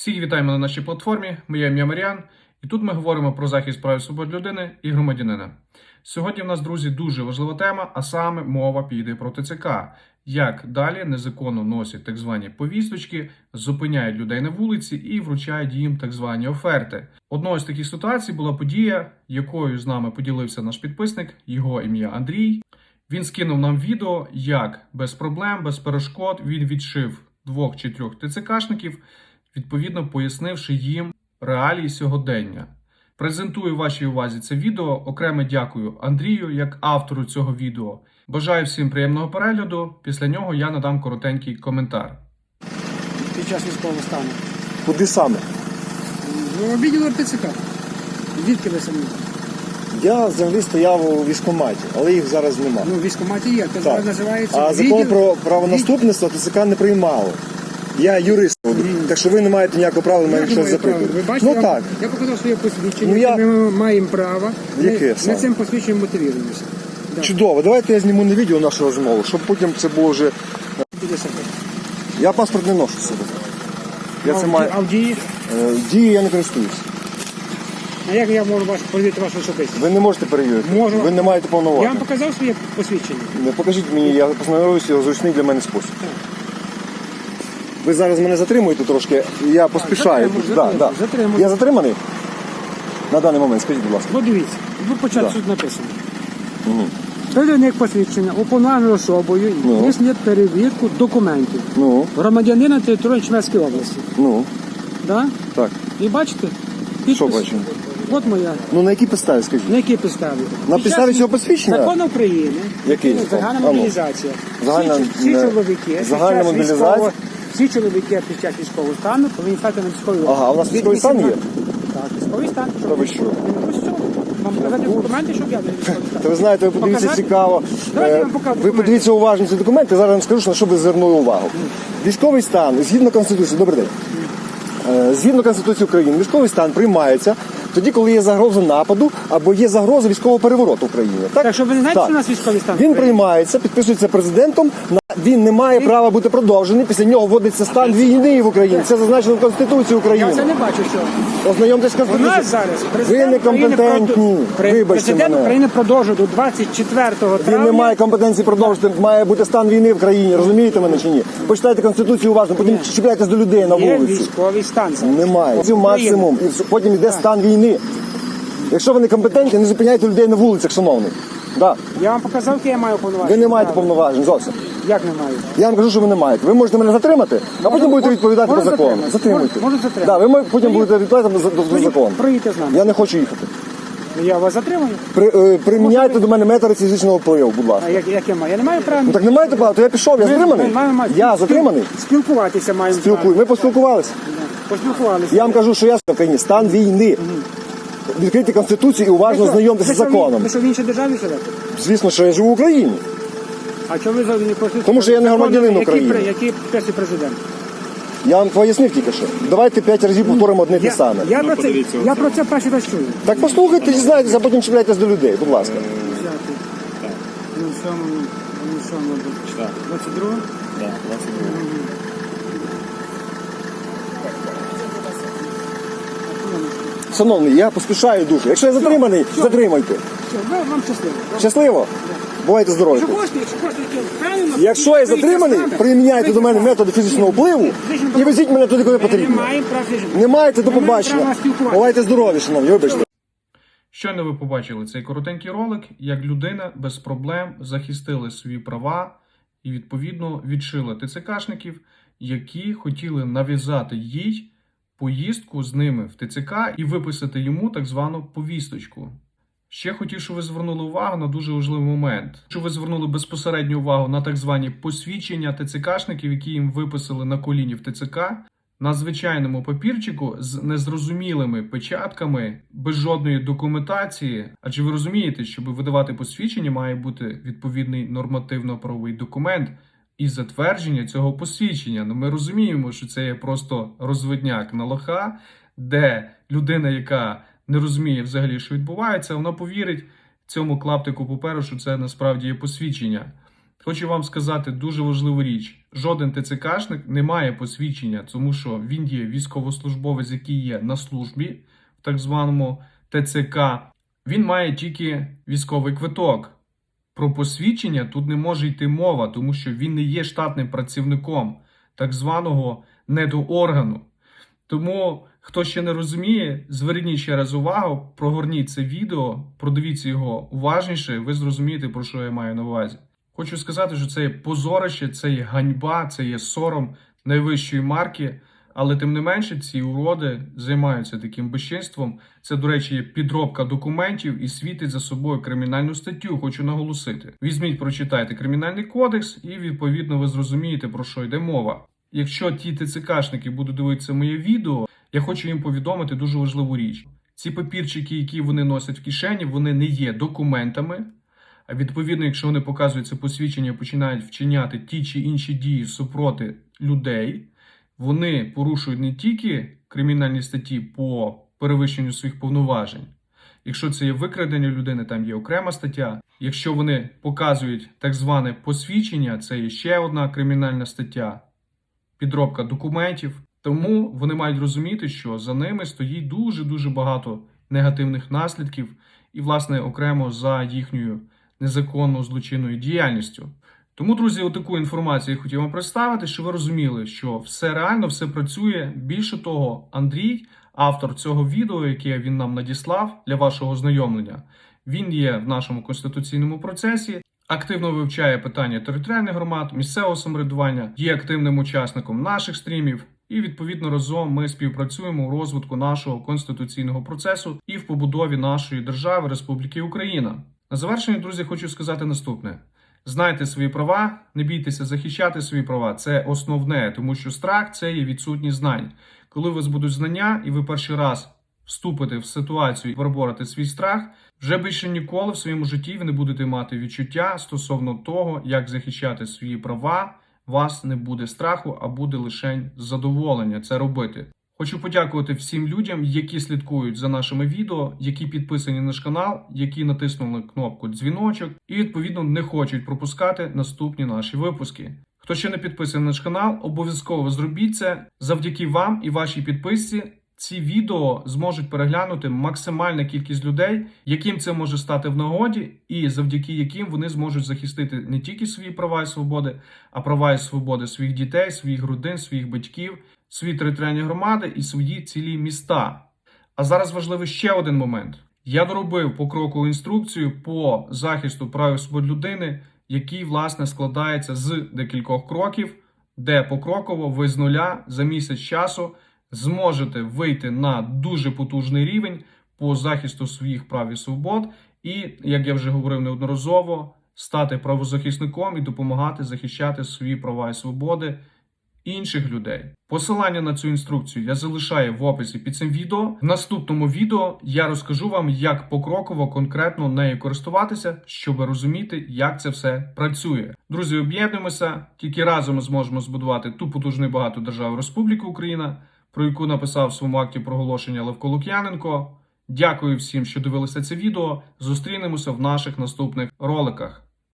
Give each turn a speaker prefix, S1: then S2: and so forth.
S1: Всіх вітаємо на нашій платформі. Моє ім'я Маріан, і тут ми говоримо про захист прав і свобод людини і громадянина. Сьогодні в нас, друзі, дуже важлива тема, а саме мова піде про ТЦК. Як далі незаконно носять так звані повісточки, зупиняють людей на вулиці і вручають їм так звані оферти. Одною з таких ситуацій була подія, якою з нами поділився наш підписник, його ім'я Андрій. Він скинув нам відео, як без проблем, без перешкод він відшив двох чи трьох ТЦКшників, відповідно пояснивши їм реалії сьогодення. Презентую вашій увазі це відео. Окремо дякую Андрію як автору цього відео. Бажаю всім приємного перегляду. Після нього я надам коротенький коментар.
S2: під час військового стану.
S3: Куди саме?
S2: Ну, відділ РТЦК. Звідки ви самі?
S3: Я взагалі стояв у військкоматі, але їх зараз нема.
S2: Ну, в військкоматі є. Це зараз називається
S3: А закон
S2: відділ-
S3: про правонаступництво ТЦК не приймало. Я юрист, так що ви не маєте ніякого права на мене щось запитувати.
S2: Ви бачите,
S3: Ну
S2: я,
S3: так.
S2: я показав своє посвідчення,
S3: Ну, я-
S2: ми маємо право.
S3: Яке
S2: Ми, ми цим посвідченням мотивуємося. Да.
S3: Чудово, давайте я зніму на відео нашу розмову, щоб потім це було вже. Я паспорт не ношу з собою. Я
S2: А в
S3: маю.
S2: А в дії?
S3: Е, Дії я не користуюся.
S2: А як я можу ваш, перевірити вашу особистість?
S3: Ви не можете перевірити.
S2: Можу.
S3: Ви не маєте
S2: Я вам показав своє посвідчення.
S3: Не покажіть мені, я познайомлюся в зручний для мене спосіб. Ви зараз мене затримуєте трошки, я поспішаю.
S2: затримую,
S3: Да,
S2: затримую,
S3: да. Я затриманий? На даний момент, скажіть, будь ласка.
S2: Ну дивіться, ви початку
S3: Да.
S2: тут написано.
S3: Угу.
S2: Передник посвідчення уповноваженою особою
S3: Ну.
S2: здійснює перевірку документів
S3: Ну,
S2: громадянина території Чмецької області.
S3: ну,
S2: Да?
S3: так.
S2: І бачите? Підпис.
S3: Що бачимо?
S2: От моя.
S3: Ну на якій підставі, скажіть?
S2: На якій підставі?
S3: На
S2: Під
S3: підставі
S2: час
S3: цього посвідчення?
S2: Закон України.
S3: Який?
S2: Загальна мобілізація.
S3: Загальна-
S2: всі, всі
S3: не-
S2: чоловіки. під
S3: загальна
S2: час
S3: мобілізація?
S2: військового- Всі чоловіки під час військового стану повинні стати на військовій
S3: Ага, а у нас військовий стан є?
S2: Так, військовий стан.
S3: Та ви що?
S2: Ну що? Вам показати документи, щоб я не військовий стан?
S3: Та ви знаєте, ви подивіться
S2: Показати?
S3: цікаво.
S2: Давайте я
S3: Е,
S2: вам покажу
S3: Ви
S2: документи.
S3: подивіться уважно ці документи, зараз вам скажу, на що ви звернули увагу. Військовий стан, згідно Конституції, добрий день. Е, Згідно Конституції України, військовий стан приймається тоді, коли є загроза нападу або є загроза військового перевороту в Україні. Так,
S2: Так що ви не знаєте, що у нас військовий стан?
S3: Він приймається, підписується президентом. Він не має права бути продовжений. Після нього вводиться стан війни в Україні. Це зазначено в Конституції України.
S2: Я це не бачу, що.
S3: Ознайомтесь з
S2: У нас зараз
S3: Ви
S2: президент
S3: некомпетентні. Вибачте
S2: президент
S3: мене.
S2: України продовжує до 24 травня.
S3: Він не має компетенції продовжити. Має бути стан війни в країні. Розумієте мене чи ні? Почитайте конституцію уважно, потім чіпляйтесь до людей на
S2: Є
S3: вулиці.
S2: військовий стан.
S3: Немає. Це максимум. І потім йде стан війни. Якщо ви не компетентні, не зупиняйте людей на вулицях, шановний. Да.
S2: Я вам показав, які я маю повноваження.
S3: Ви не маєте
S2: Правильно.
S3: повноважень зовсім.
S2: Як не маю?
S3: Я вам кажу, що ви не маєте. Ви можете мене затримати, а потім будете відповідати по
S2: можу
S3: закону.
S2: затримати.
S3: Затримуйте.
S2: Можу- затримати.
S3: Да, ви мо- потім будете відповідати до, до, до
S2: Проїдь-
S3: закону.
S2: проїдьте з нами.
S3: Я не хочу їхати.
S2: Я вас затримую.
S3: При, е, приміняйте до мене методи фізичного впливу, будь ласка.
S2: А як, як я маю? Я не маю права.
S3: Ну так не маєте права, то я пішов, я
S2: Ми-
S3: затриманий.
S2: ми маємо-
S3: Я
S2: спіл-
S3: затриманий.
S2: Спілкуватися маємо.
S3: Спілкую. Ми поспілкувалися.
S2: Поспілкувалися.
S3: Я вам кажу, що я в країні стан війни. Відкрийте конституцію і уважно знайомтеся з законом.
S2: Ви що в іншій державі живете?
S3: Звісно, що я живу в Україні.
S2: А чому ви зовсім не послухаєте?
S3: Тому що я не
S2: закони,
S3: громадянин
S2: які
S3: України.
S2: при- Які підписує президент?
S3: Я вам пояснив тільки що. Давайте п'ять разів повторимо одне те
S2: Я,
S3: саме.
S2: я, про це, я про це перший раз чую.
S3: Так послухайте, дізнайтеся, а потім чіпляйтесь до людей, будь ласка.
S2: Взяти. Ну, сьому, ну, сьому, 22?
S3: Шановний, я поспішаю дуже. Якщо я затриманий, затримайте.
S2: Все, ви, вам щасливо.
S3: Щасливо. Бувайте здорові.
S2: Якщо хочете, якщо хочете, впевнено,
S3: Якщо я затриманий, приміняйте до мене методи фізичного впливу і везіть мене туди, куди потрібно.
S2: прав.
S3: Не маєте до
S2: Ми маємо
S3: побачення.
S2: спілкуватися.
S3: Бувайте здорові, шановні, вибачте.
S1: Щойно ви побачили цей коротенький ролик, як людина без проблем захистила свої права і відповідно відшила ТЦКшників, які хотіли нав'язати їй поїздку з ними в ТЦК і виписати йому так звану повісточку. Ще хотів, щоб ви звернули увагу на дуже важливий момент. Що ви звернули безпосередню увагу на так звані посвідчення ТЦКшників, які їм виписали на коліні в ТЦК, на звичайному папірчику з незрозумілими печатками, без жодної документації. Адже ви розумієте, щоб видавати посвідчення, має бути відповідний нормативно-правовий документ і затвердження цього посвідчення. Ну ми розуміємо, що це є просто розвидняк на лоха, де людина, яка не розуміє взагалі, що відбувається, вона повірить цьому клаптику паперу, що це насправді є посвідчення. Хочу вам сказати дуже важливу річ: жоден ТЦКшник не має посвідчення, тому що він є військовослужбовець, який є на службі в так званому ТЦК. Він має тільки військовий квиток. Про посвідчення тут не може йти мова, тому що він не є штатним працівником так званого недооргану. Тому, хто ще не розуміє, зверніть ще раз увагу, прогорніть це відео, продивіться його уважніше, ви зрозумієте, про що я маю на увазі. Хочу сказати, що це є позорище, це є ганьба, це є сором найвищої марки. Але тим не менше, ці уроди займаються таким безчинством. Це, до речі, є підробка документів і світить за собою кримінальну статтю. Хочу наголосити. Візьміть, прочитайте кримінальний кодекс, і відповідно ви зрозумієте про що йде мова. Якщо ті ТЦКшники будуть дивитися моє відео, я хочу їм повідомити дуже важливу річ. Ці папірчики, які вони носять в кишені, вони не є документами. А відповідно, якщо вони показують це посвідчення, починають вчиняти ті чи інші дії супроти людей, вони порушують не тільки кримінальні статті по перевищенню своїх повноважень. Якщо це є викрадення людини, там є окрема стаття. Якщо вони показують так зване посвідчення, це є ще одна кримінальна стаття підробка документів. Тому вони мають розуміти, що за ними стоїть дуже дуже багато негативних наслідків, і, власне, окремо за їхньою незаконною злочинною діяльністю. Тому, друзі, отаку інформацію я хотів вам представити, щоб ви розуміли, що все реально, все працює. Більше того, Андрій, автор цього відео, яке він нам надіслав для вашого ознайомлення, він є в нашому конституційному процесі. Активно вивчає питання територіальних громад, місцевого самоврядування, є активним учасником наших стрімів, і відповідно разом ми співпрацюємо у розвитку нашого конституційного процесу і в побудові нашої держави Республіки Україна. На завершення, друзі, хочу сказати наступне: знайте свої права, не бійтеся захищати свої права. Це основне, тому що страх це є відсутність знань. Коли у вас будуть знання, і ви перший раз вступите в ситуацію і виборете свій страх, вже більше ніколи в своєму житті ви не будете мати відчуття стосовно того, як захищати свої права. Вас не буде страху, а буде лише задоволення це робити. Хочу подякувати всім людям, які слідкують за нашими відео, які підписані на наш канал, які натиснули кнопку дзвіночок і відповідно не хочуть пропускати наступні наші випуски. Хто ще не підписаний на наш канал, обов'язково зробіть це. Завдяки вам і вашій підписці. Ці відео зможуть переглянути максимальна кількість людей, яким це може стати в нагоді, і завдяки яким вони зможуть захистити не тільки свої права і свободи, а права і свободи своїх дітей, своїх родин, своїх батьків, свої територіальні громади і свої цілі міста. А зараз важливий ще один момент: я доробив покрокову інструкцію по захисту прав і свобод людини, який власне складається з декількох кроків, де покроково ви з нуля за місяць часу зможете вийти на дуже потужний рівень по захисту своїх прав і свобод, і, як я вже говорив неодноразово, стати правозахисником і допомагати захищати свої права і свободи інших людей. Посилання на цю інструкцію я залишаю в описі під цим відео. В наступному відео я розкажу вам, як покроково конкретно нею користуватися, щоб розуміти, як це все працює. Друзі, об'єднуємося, тільки разом ми зможемо збудувати ту потужну і багату державу Республіку Україна про яку написав в своєму акті проголошення Левко Лук'яненко. Дякую всім, що дивилися це відео. Зустрінемося в наших наступних роликах.